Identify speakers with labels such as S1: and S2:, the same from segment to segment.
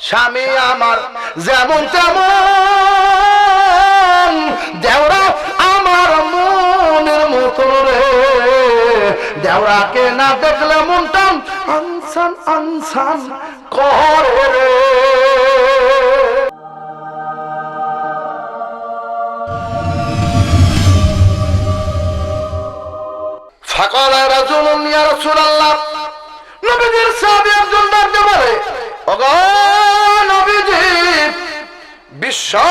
S1: স্বামী আমার যেমন তেমন, দেওরা আমার মনের মতন রে। দেওরাকে না দেখলে মনটা আনসান আনসান করে রে। ফাকাল রাজুলুন ইয়া রাসূলুল্লাহ একজন ডাকতে বলে ওগো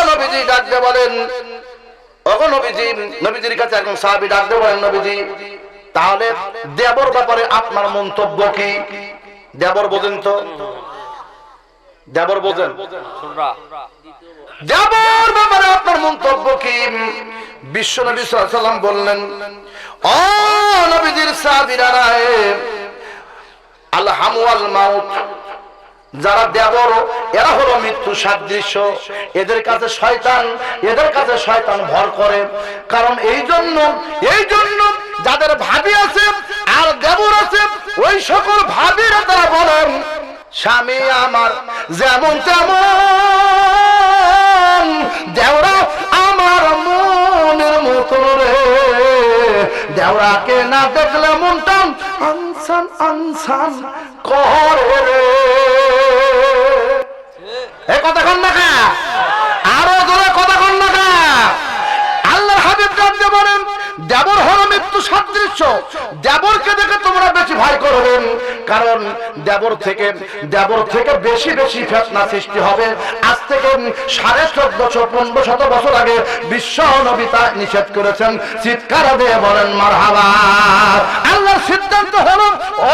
S1: নবীজি ডাকতে বলেন। কাছে বলেন তাহলে দেবর ব্যাপারে আপনার মন্তব্য কি? দেবর বোঝেন তো? দেবর বোঝেন? দেবর ব্যাপারে আপনার মন্তব্য কি? বিশ্ব নবী বললেন, ও নবীজির সাহাবীরা মাউত যারা দেবর, এরা হলো মৃত্যু সাদৃশ্য। এদের কাছে শয়তান, এদের কাছে শয়তান ভর করে। কারণ এই জন্য এই জন্য যাদের ভাবি আছে আর দেবর আছে, ওই সকল ভাবিরা তারা বলেন, স্বামী আমার, যেমন তেমন দেওরা আমার মনের মতো রে। দেওরাকে না দেখলে মনটা আনসান আনসান করে রে। আরও জোরে কথা? আল্লাহর হাবিব বলেন, দেবর মৃত্যু সাদৃশ্য। দেবরকে দেখে তোমরা বেশি ভয় করবেন কারণ দেবর থেকে দেবর থেকে বেশি বেশি ফেতনা সৃষ্টি হবে। আজ থেকে সাড়ে চোদ্দশো পনেরো শত বছর আগে বিশ্ব নবী তা নিষেধ করেছেন। চিৎকার দিয়ে বলেন, মারহাবা। আল্লাহর সিদ্ধান্ত হলো, ও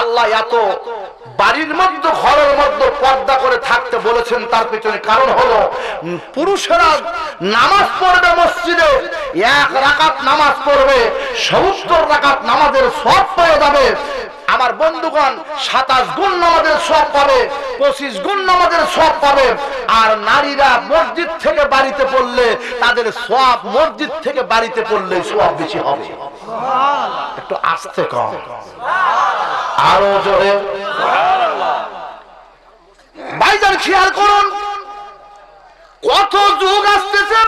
S1: আল্লাহ এত বাড়ির মধ্যে, ঘরের মধ্যে পর্দা করে থাকতে বলেছেন, তার পেছনে কারণ হলো পুরুষেরা নামাজ পড়বে মসজিদে, এক রাকাত নামাজ পড়বে সমস্ত রাকাত নামাজের সব পেয়ে যাবে আমার বন্ধুগণ, সাতাশ গুণ নামাজের সব পাবে, পঁচিশ গুণ নামাজের সব পাবে। আর নারীরা মসজিদ থেকে বাড়িতে পড়লে, তাদের সব মসজিদ থেকে বাড়িতে পড়লে সব বেশি হবে। একটু আসতে কম। আরও জোরে। ভাইজান, খেয়াল করুন, কত যুগ আসতেছে,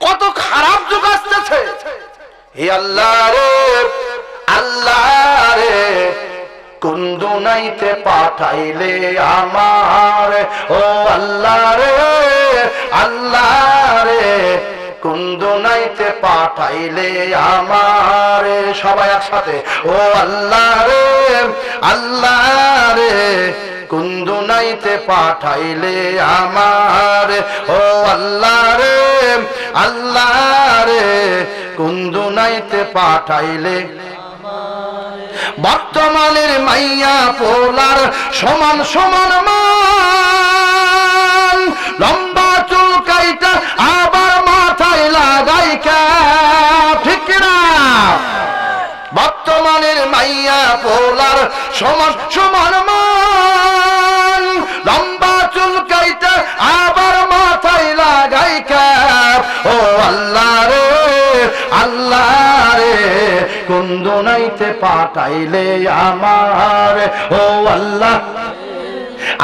S1: কত খারাপ যুগ আসতেছে। হে আল্লাহ রে আল্লাহ রে কোন দুনাইতে পাঠাইলে আমার? ও আল্লাহ রে আল্লাহ রে কোন দুনাইতে পাঠাইলে আমার? সবাই একসাথে, ও আল্লাহ রে আল্লাহ রে কুন্দুনাইতে পাঠাইলে আমার? ও আল্লাহ রে আল্লাহ রে কুন্দুনাইতে পাঠাইলে বর্তমানের মাইয়া পোলার সমান সমান মান। লম্বা চুল কাইটা আবার মাথায় লাগাই ঠিক না বর্তমানের মাইয়া পোলার সমান সমান মান। কুন্দনাইতে পাঠাইলে আমার। ও আল্লাহ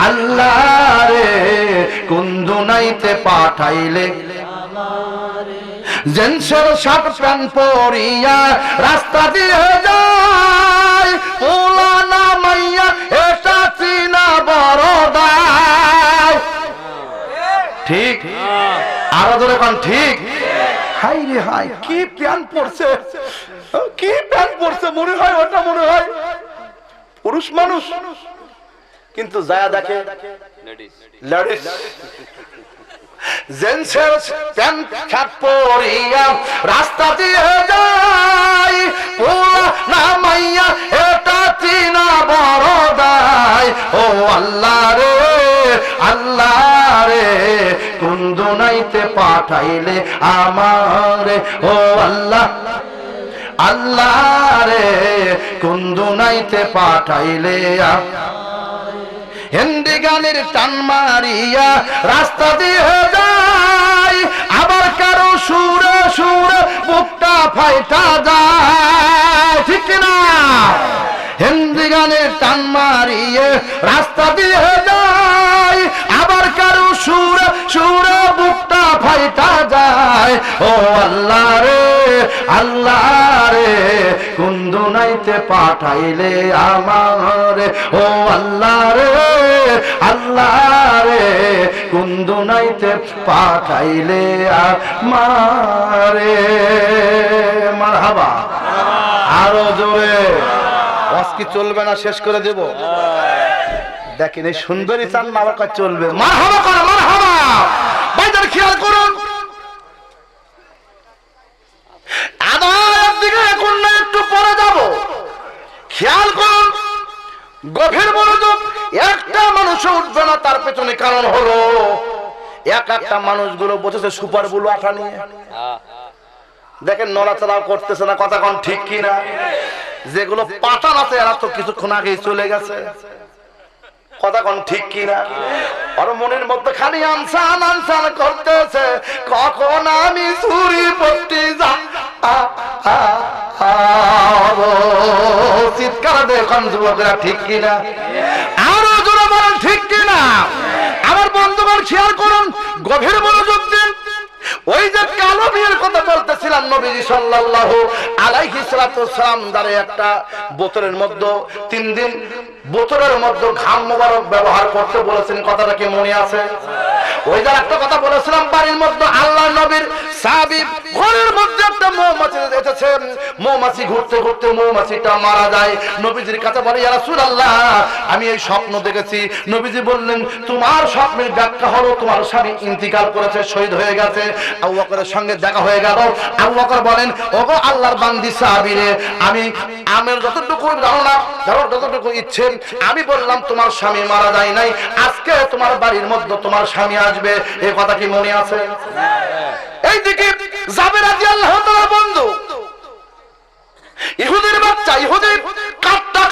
S1: আল্লাহ রে কুন্দনাইতে পাঠাইলে? জেন্সের শার্ট প্যান্ট পরিয়া রাস্তা দিয়ে যায় পোলানা মাইয়া এটা চিনা বড় ঠিক? আরও ধরে ঠিক? হাই রে হাই কি প্যান্ট পরছে কি প্যান্ট পরছে মনে হয়, ওটা মনে হয়। পুরুষ মানুষ। কিন্তু যায়া দেখে, লেডিস। রাস্তা দিয়ে পোলা না মাইয়া, এটা বড় ও আল্লাহ রে আল্লাহ রে কোন দুনাইতে পাঠাইলে আমার। ও আল্লাহ। আল্লাহ রে, কোন দুনাইতে পাঠাইলে হিন্দি গানের টান মারিয়া রাস্তা দিয়ে যায়, আবার কারও সুরে সুরে বুকটা ফাইটা যায়, ঠিক না? হিন্দি গানের টান মারিয়ে রাস্তা দিয়ে যায়, আবার কারও সুরে সুরে বুকটা ফাইটা যায়। ও আল্লাহ রে, আল্লাহ কুন্দু নাইতে পাঠাইলে আমার। ও আল্লাহ রে আল্লাহ রে, কুন্দু নাইতে পাঠাইলে আমারে। মারহাবা। আরও জোরে। আজকে চলবে না? শেষ করে দেব। দেখেন এই সুন্দরী চান না কাছে চলবে। মারহাবা করে, মারহাবা। ভাইজান খেয়াল করুন। পেছনে কারণ হলো, এক একটা মানুষগুলো বসেছে সুপার বুলু আঠা নিয়ে। দেখেন নড়াচড়াও করতেছে না, কথা কোন ঠিক কিনা? যেগুলো পাতান আছে, এরা তো কিছুক্ষণ আগেই চলে গেছে। কখন আমি চুরি পড়তে যা চিৎকার ঠিক কিনা? আরও জোরে বলেন ঠিক কিনা? বন্ধুগণ খেয়াল করুন গভীর মনোযোগ দিন ওই যে কালো বিয়ের কথা বলতেছিলাম নবীজি সাল্লাল্লাহু আলাইহি সালাম দ্বারে একটা বোতলের মধ্যে তিন দিন বোতলের মধ্যে ঘাম মোবারক ব্যবহার করতে বলেছেন, কথাটা কি মনে আছে? ওই যে একটা কথা বলেছিলাম, বাড়ির মধ্যে আল্লাহ নবীর সাহাবী, ঘরের মধ্যে একটা মৌমাছি এসেছে, মৌমাছি ঘুরতে ঘুরতে মৌমাছিটা মারা যায়। নবীজির কাছে বলে, ইয়া রাসূলুল্লাহ, আমি এই স্বপ্ন দেখেছি। নবীজি বললেন, তোমার স্বপ্নের ব্যাখ্যা হলো, তোমার স্বামী ইন্তিকাল করেছে, শহীদ হয়ে গেছে। সঙ্গে দেখা হয়ে গেল। আল্লাহর বান্দি আমি যতটুকু ধারণা ধরো যতটুকু ইচ্ছে, আমি বললাম তোমার স্বামী মারা যায় নাই আজকে তোমার বাড়ির মধ্যে তোমার স্বামী আসবে। এই কথা কি মনে আছে? যাবে রাজি আল্লাহ বন্ধু, ইহুদির বাচ্চা, ইহুদির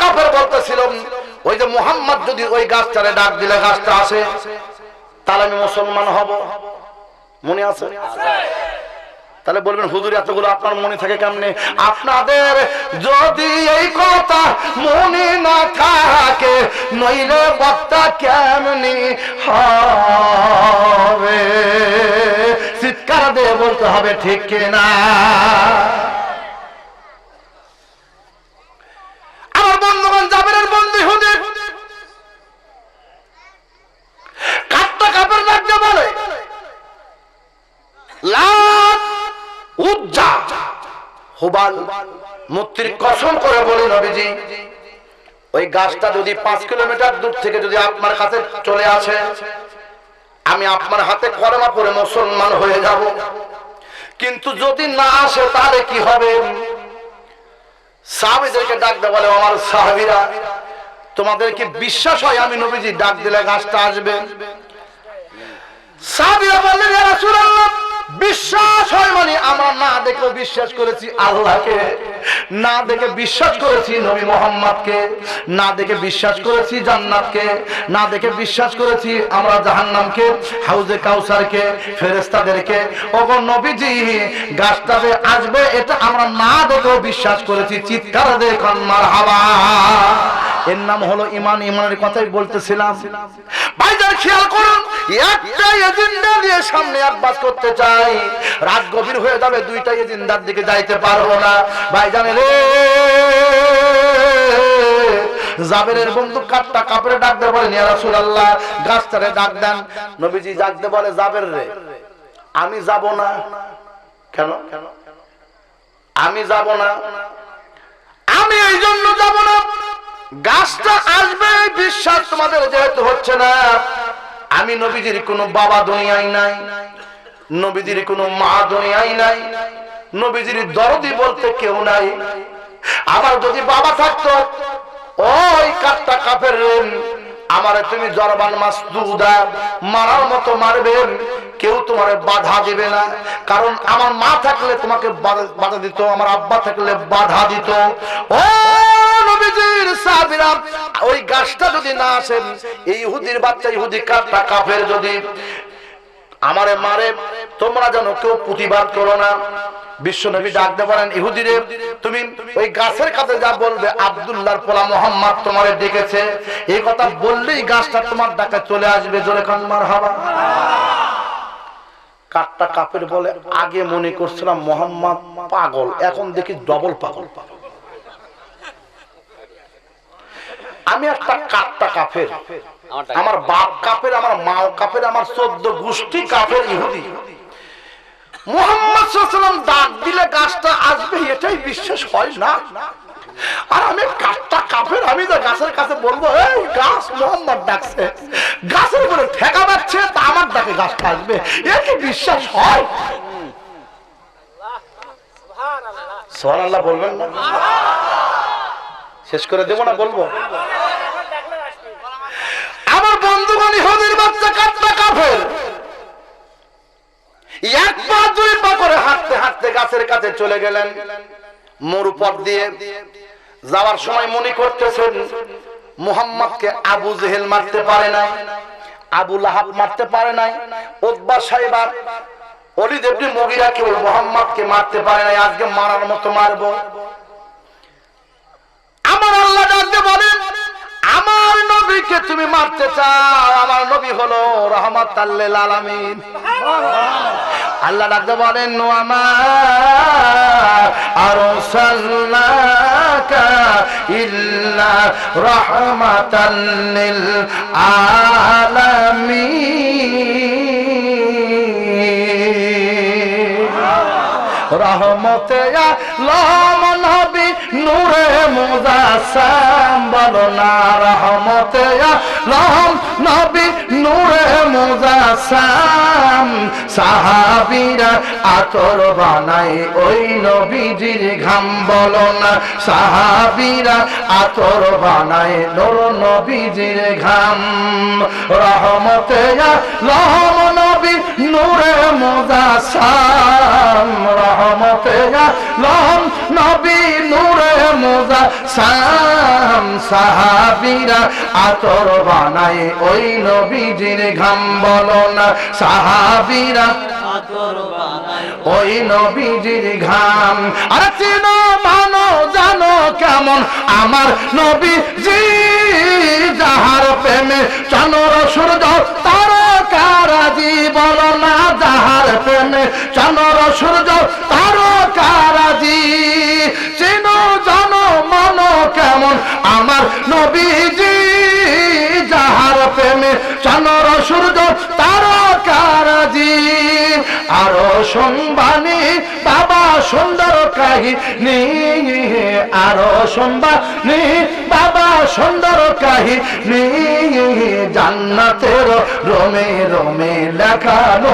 S1: কাপড় বলতেছিল, ওই যে মোহাম্মদ যদি ওই গাছটারে ডাক দিলে গাছটা আসে, তাহলে আমি মুসলমান হব। মনে আছে? তাহলে বলবেন, হুজুর, এতগুলো আপনার মনে থাকে কেমনে? আপনাদের যদি এই কথা মনে না থাকে, নইলে বক্তা কেমনি হবে? চিৎকার দিয়ে বলতে হবে, ঠিক কিনা? আমার বন্ধুগণ, জাবেরের বন্ধু হুদে কাটটা কাপড় রাখতে বলে? আমি আপনার হাতে কলমা পরে মুসলমান হয়ে যাব। কিন্তু যদি না আসে, তাহলে কি হবে? সাহাবিদেরকে ডাক দে বলে, আমার সাহাবিরা, তোমাদেরকে বিশ্বাস হয় আমি নবীজি ডাক দিলে গাছটা আসবে? সাহাবিরা বললেন রাসূলুল্লাহ বিশ্বাস হয় মানে আমরা না দেখে বিশ্বাস করেছি আল্লাহকে, না দেখে বিশ্বাস করেছি নবী মোহাম্মদকে, না দেখে বিশ্বাস করেছি জান্নাতকে, না দেখে বিশ্বাস করেছি আমরা জাহান্নামকে, হাউজে কাউসারকে, ফেরেশতাদেরকে। ওগো নবীজি গাছটা যে আসবে এটা আমরা না দেখেও বিশ্বাস করেছি, চিৎকার দেখুন মারহাবা। এর নাম হলো ইমান ইমানের কথাই বলতেছিলাম। ভাইজান, খেয়াল করুন এজেন্ডা সামনে আব্বাস করতে চাই। হয়ে যাবে দুইটা এজেন্ডার দিকে যাইতে না। ভাইজান রে বন্ধু কাপড়ে ডাক বলে ডাক বলে, জাবের রে, আমি যাব না। কেন? আমি যাব না। আমি এই জন্য যাব না। গাছটা আসবে, বিশ্বাস তোমাদের যেহেতু হচ্ছে না। আমি নবীজির কোনো বাবা দুনিয়ায় নাই, নবীজির কোনো মা দুনিয়ায় নাই, নবীজির দরদি বলতে কেউ নাই। আমার যদি বাবা থাকতো, ওই কাঠটা কাফের আমারে তুমি জরবান মাসদুদা মারার মতো মারবেন কেউ তোমার বাধা দিবে না, কারণ আমার মা থাকলে তোমাকে বাধা দিত, আমার আব্বা থাকলে বাধা দিত। ও সাহাবীরা, ওই গাছটা যদি না আসেন এই ইহুদির বাচ্চা, ইহুদি কাফের যদি আমারে মারে, তোমরা যেন কেউ প্রতিবাদ করো না। বিশ্ব নবী ডাকতে পারেন ইহুদিরে, তুমি ওই গাছের কাছে যা বলবে পোলা মোহাম্মদ তোমারে ডেকেছে। এই কথা বললেই গাছটা তোমার ডাকে চলে আসবে, জোরে কান্মার হাওয়া কাঠটা কাপের বলে আগে মনে করছিলাম মোহাম্মদ পাগল, এখন দেখি ডবল পাগল পাগল। আমি একটা কাঠটা কাফের। আমার বাপ কাপের আমার মাও কাপের আমার চোদ্দ গোষ্ঠী কাপের ইহুদি। মোহাম্মদ সাল্লাম ডাক দিলে গাছটা আসবে এটাই বিশ্বাস হয় না? আর আমি কাঠটা কাপের আমি তো গাছের কাছে বলব এই গাছ মোহাম্মদ ডাকছে গাছের উপরে ঠেকা পাচ্ছে তা আমার ডাকে গাছটা আসবে। এ কি বিশ্বাস হয়? সোহান আল্লাহ বলবেন না? শেষ করে দেবো না বলব? চলে গেলেন। দিয়ে যাওয়ার সময় মনে করতেছেন আবু জেহেল মারতে পারে নাই, আবু লাহাব মারতে পারে নাই ওব্বা সাহেবার অলিদ ইবনে মুগিরা কেউ মুহাম্মদকে মারতে পারে নাই, আজকে মারার মতো মারবো। নবীকে তুমি মারতে চাও? আমার নবী হলো রহমত আলামিন। আল্লাহ ডাকতে বলেন নোয়ামা আরসালনাকা ইল্লা রাহমাতাল লিল আলামিন। রহমতে নবী নূরে মুজাসাম বলো না রহমতে আলম নবী নূরে মুজাসাম সাহাবীরা আতর বানাই ওই নবীজির ঘাম, বলো না সাহাবীরা আতর বানাই নবীজির ঘাম। রহমতে আলম নবী নূরে মুজাসাম রহমতে নবী নূরে সাহাবীরা আতর বানাই ওই নবীজির ঘাম বলো না, সাহাবীরা ওই নবীজির ঘাম। আরে চিনো মানো, জানো কেমন আমার নবীজি, যাহার প্রেমে চন্দ্র সূর্য বলো না যাহার চন্দ্র সূর্য তারকারাজি। চিনো জানো মন কেমন আমার নবীজি। যাহার প্রেমে চন্দ্র সূর্য তারকারাজি। আরও শুনবানি বাবা সুন্দর সুন্দর কাহিনী জান্নাতের রোমে রোমে লেখানো।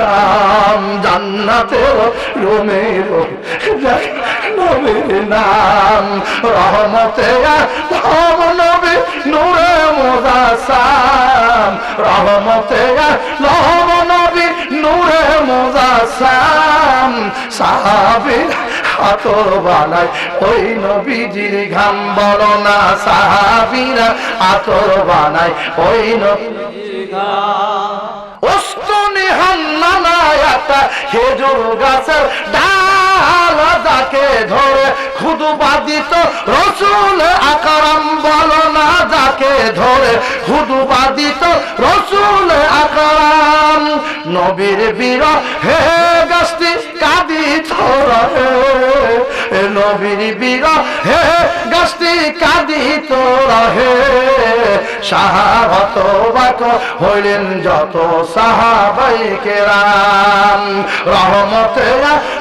S1: নাম জান্নাতের রোমে রোমে নাম রহমতে নূরে মোজাসাম। রহমতে রহম নবী নূরে মোজাসাম সাহাবীর হাত বালাই ওই নবীজির ঘাম বলো না, সাহাবীরা আতর বানাই ওই নবীজির ওস্তনি হান্নানায়াতা খেজুর গাছের ডাল যাকে ধরে, খুদু বাদিত রসুল আকারাম বলো যাকে ধরে, খুদু বাদিত রসুল আকারাম। নবীর বীর হে গাছটি নবীর বীর হে গাছটি কাঁদিত রহে সাহাবত বাক, হইলেন যত সাহাবাই কেরাম। রহমতে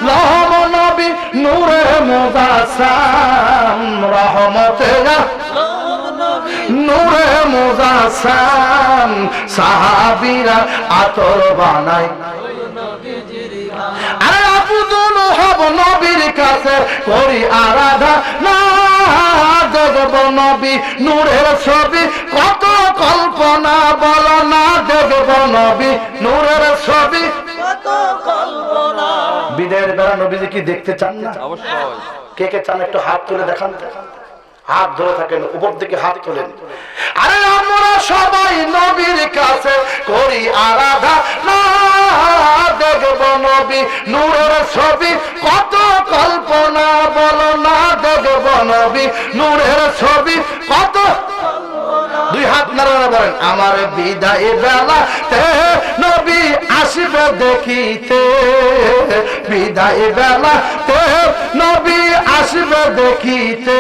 S1: লহম নবী নূরে মুজাসাম। রহমতে নূরে মুজাসাম। সাহাবীরা আতর বানাই কাছে করি আরাধা। না দেখব নবী নূরের ছবি। কত কল্পনা বল না দেখব নবী নূরের ছবি। বিদায়ের বেড়া নবীজি কি দেখতে চান না?
S2: অবশ্যই।
S1: কে কে চান একটু হাত তুলে দেখান দেখান। হাত ধরে থাকেন, উপর দিকে হাত তোলেন আরে আমরা সবাই নবীর কাছে করি আরাধা। দেখব নবী, নূরের ছবি। কত কল্পনা বলো না দেখব নবী, নূরের ছবি। কত দুই হাত নাড়ানো বলেন, আমার বিদায় বেলা তে নবী আসবে দেখিতে। বিদায় বেলা তে নবী আসবে দেখিতে।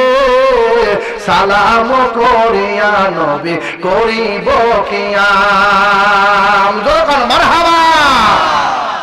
S1: সালাম করিয়া নবী করিব কিয়াম। যখন মারহাবা!